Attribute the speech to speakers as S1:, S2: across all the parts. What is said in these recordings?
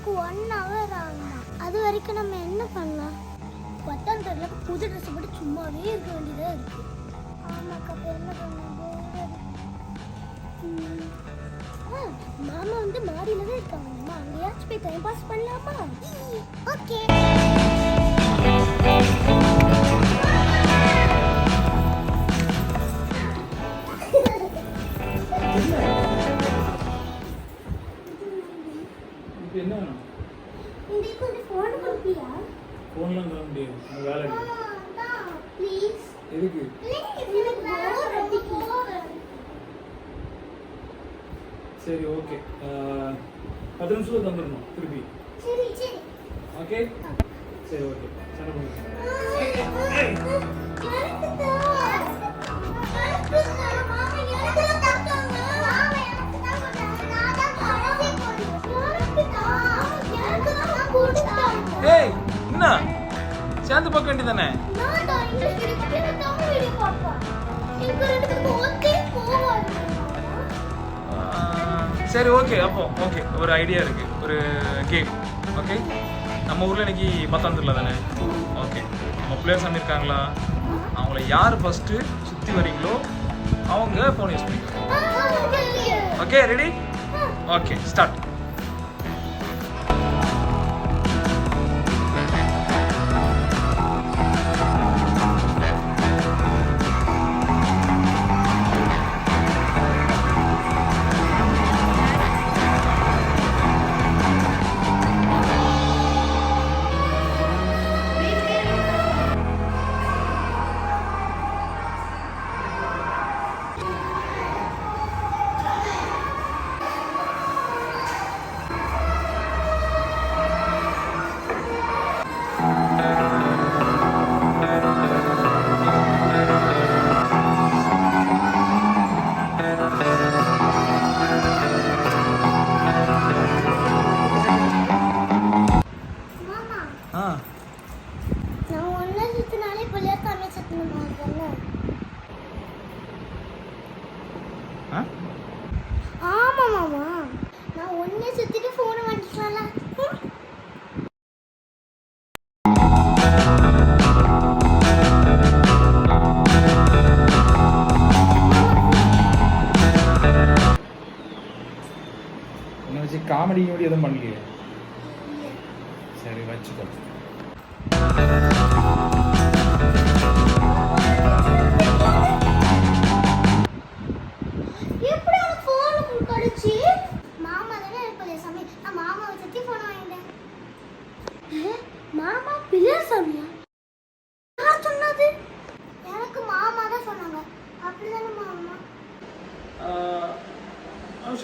S1: போகிறதுக்கு one hour ஆகுமா அது வரைக்கும் நம்ம என்ன பண்ணலாம்? பத்தாம் தெரியல புது ட்ரெஸ் போட்டு சும்மாவே இருக்க வேண்டியதாக இருக்கு. ஆமாக்கா அப்போ என்ன ஆ மாமா வந்து மாடியில தான் இருக்காங்க அங்கேயாச்சும் போய் டைம் பாஸ் பண்ணலாமா? ஓகே.
S2: இப்போ என்ன வேணும்? ஃபோன்லாம் தர முடியாது. உங்கள் வேலை எதுக்கு? சரி ஓகே பத்து நிமிஷத்தில் தந்துடணும் திருப்பி. ஓகே சரி. ஓகே சண்டை பண்ணுங்க ஏய் என்ன சேர்ந்து பார்க்க வேண்டியதானே சரி ஓகே அப்போ ஓகே. ஒரு ஐடியா இருக்கு ஒரு கேம் ஓகே? நம்ம ஊரில் இன்னைக்கு பத்தாம் தெரியல தானே? ஓகே. நம்ம பிளேயர்ஸ் இருக்காங்களா? அவங்கள யார் ஃபஸ்ட்டு சுற்றி வரீங்களோ அவங்க ஃபோன் யூஸ் பண்ணிக்கலாம் ஓகே ரெடி ஓகே ஸ்டார்ட்
S1: மாமா நான் ஒன்னே சுத்திட்டு போனை வாங்கிக்கலாம்ல.
S2: காமெடி எதுவும் பண்ணலையே? சரி வச்சுக்கோ.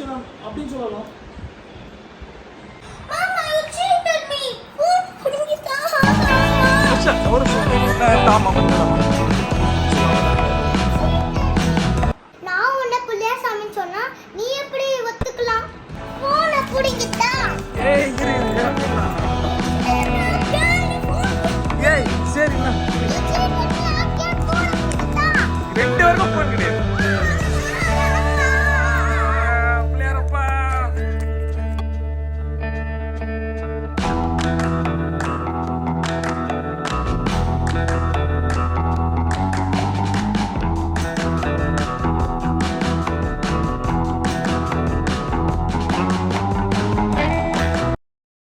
S1: ரிலேஷன் அப்படின்னு சொல்லலாம். நான்
S2: உன்ன புள்ளையா சாமி
S1: சொன்னா நீ எப்படி ஒத்துக்கலாம்? போன புடிங்கிட்டா?
S2: ஏய் ரெண்டு பேருக்கும் போன்